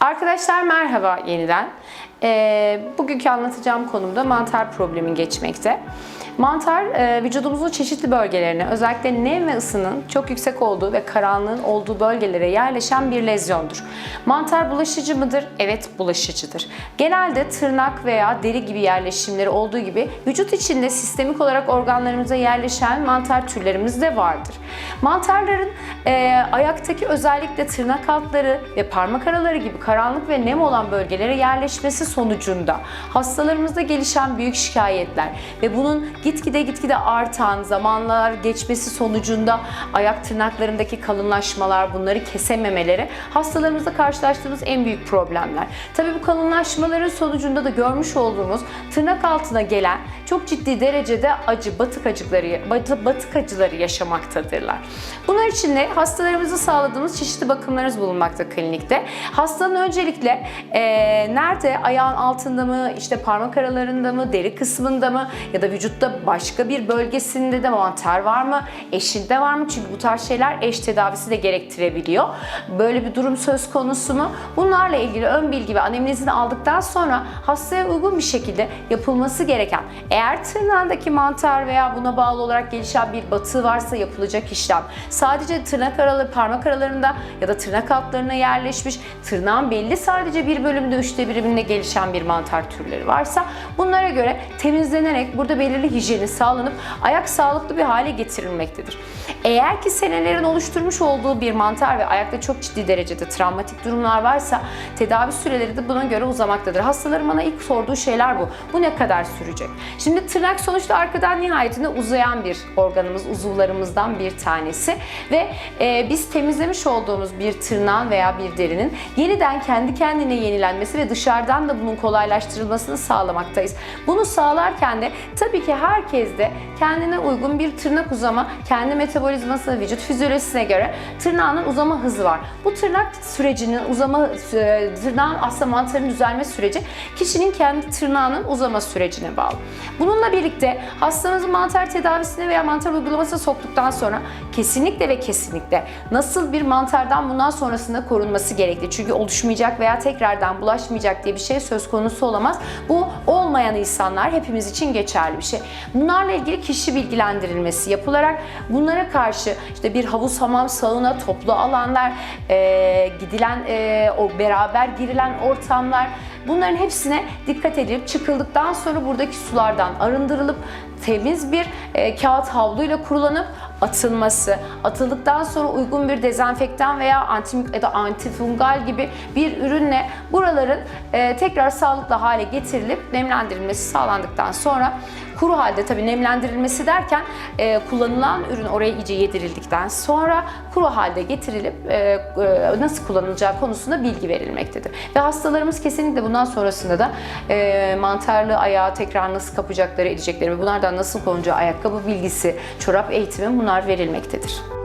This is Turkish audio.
Arkadaşlar merhaba yeniden. Ee, bugünkü anlatacağım konumda mantar problemi geçmekte. Mantar e, vücudumuzun çeşitli bölgelerine özellikle nem ve ısının çok yüksek olduğu ve karanlığın olduğu bölgelere yerleşen bir lezyondur. Mantar bulaşıcı mıdır? Evet bulaşıcıdır. Genelde tırnak veya deri gibi yerleşimleri olduğu gibi vücut içinde sistemik olarak organlarımıza yerleşen mantar türlerimiz de vardır. Mantarların e, ayaktaki özellikle tırnak altları ve parmak araları gibi karanlık ve nem olan bölgelere yerleşmesi sonucunda hastalarımızda gelişen büyük şikayetler ve bunun gitgide gitgide artan zamanlar geçmesi sonucunda ayak tırnaklarındaki kalınlaşmalar, bunları kesememeleri hastalarımızda karşılaştığımız en büyük problemler. Tabii bu kalınlaşmaların sonucunda da görmüş olduğumuz tırnak altına gelen çok ciddi derecede acı, batık acıları, batı- batık acıları yaşamaktadırlar. Bunlar için de hastalarımızı sağladığımız çeşitli bakımlarımız bulunmakta klinikte. Hastanın öncelikle eee, nerede, ayağın altında mı, işte parmak aralarında mı, deri kısmında mı ya da vücutta başka bir bölgesinde de mantar var mı, eşinde var mı? Çünkü bu tarz şeyler eş tedavisi de gerektirebiliyor. Böyle bir durum söz konusu mu? Bunlarla ilgili ön bilgi ve anemnezini aldıktan sonra hastaya uygun bir şekilde yapılması gereken, eğer tırnağındaki mantar veya buna bağlı olarak gelişen bir batığı varsa yapılacak işlem, sadece tırnak araları, parmak aralarında ya da tırnak altlarına yerleşmiş, tırnağın belli sadece bir bölümde üçte biriminde gelişen bir mantar türleri varsa bunlara göre temizlenerek burada belirli hijyeni sağlanıp ayak sağlıklı bir hale getirilmektedir. Eğer ki senelerin oluşturmuş olduğu bir mantar ve ayakta çok ciddi derecede travmatik durumlar varsa tedavi süreleri de buna göre uzamaktadır. Hastaların bana ilk sorduğu şeyler bu. Bu ne kadar sürecek? Şimdi tırnak sonuçta arkadan nihayetinde uzayan bir organımız, uzuvlarımızdan bir tanesi ve e, biz temizlemiş olduğumuz bir tırnağın veya bir derinin yeniden kendi kendine yenilenmesi ve dışarıdan da bunun kolaylaştırılmasını sağlamaktayız. Bunu sağlarken de tabii ki herkes de kendine uygun bir tırnak uzama, kendi metabolizmasına, vücut fizyolojisine göre tırnağının uzama hızı var. Bu tırnak sürecinin uzama, e, tırnağın aslında mantarın düzelme süreci kişinin kendi tırnağının uzama sürecine bağlı. Bununla birlikte hastamızın mantar tedavisine veya mantar uygulamasına soktuktan sonra kesinlikle ve kesinlikle nasıl bir mantardan bundan sonrasında korunması gerekli. Çünkü oluşmayacak veya tekrardan bulaşmayacak diye bir şey söz konusu olamaz. Bu olmayan insanlar hepimiz için geçerli bir şey. Bunlarla ilgili kişi bilgilendirilmesi yapılarak bunlara karşı işte bir havuz, hamam, sauna, toplu alanlar, e, gidilen, e, o beraber girilen ortamlar bunların hepsine dikkat edilip çıkıldıktan sonra buradaki sulardan arındırılıp temiz bir e, kağıt havluyla kurulanıp atılması, atıldıktan sonra uygun bir dezenfektan veya anti ya da antifungal gibi bir ürünle buraların e, tekrar sağlıklı hale getirilip nemlendirilmesi sağlandıktan sonra kuru halde tabii nemlendirilmesi derken e, kullanılan ürün oraya iyice yedirildikten sonra kuru halde getirilip e, e, nasıl kullanılacağı konusunda bilgi verilmektedir. Ve hastalarımız kesinlikle bundan sonrasında da e, mantarlı ayağı tekrar nasıl kapacakları edecekleri bunlardan nasıl konacağı ayakkabı bilgisi, çorap eğitimi bunlar verilmektedir.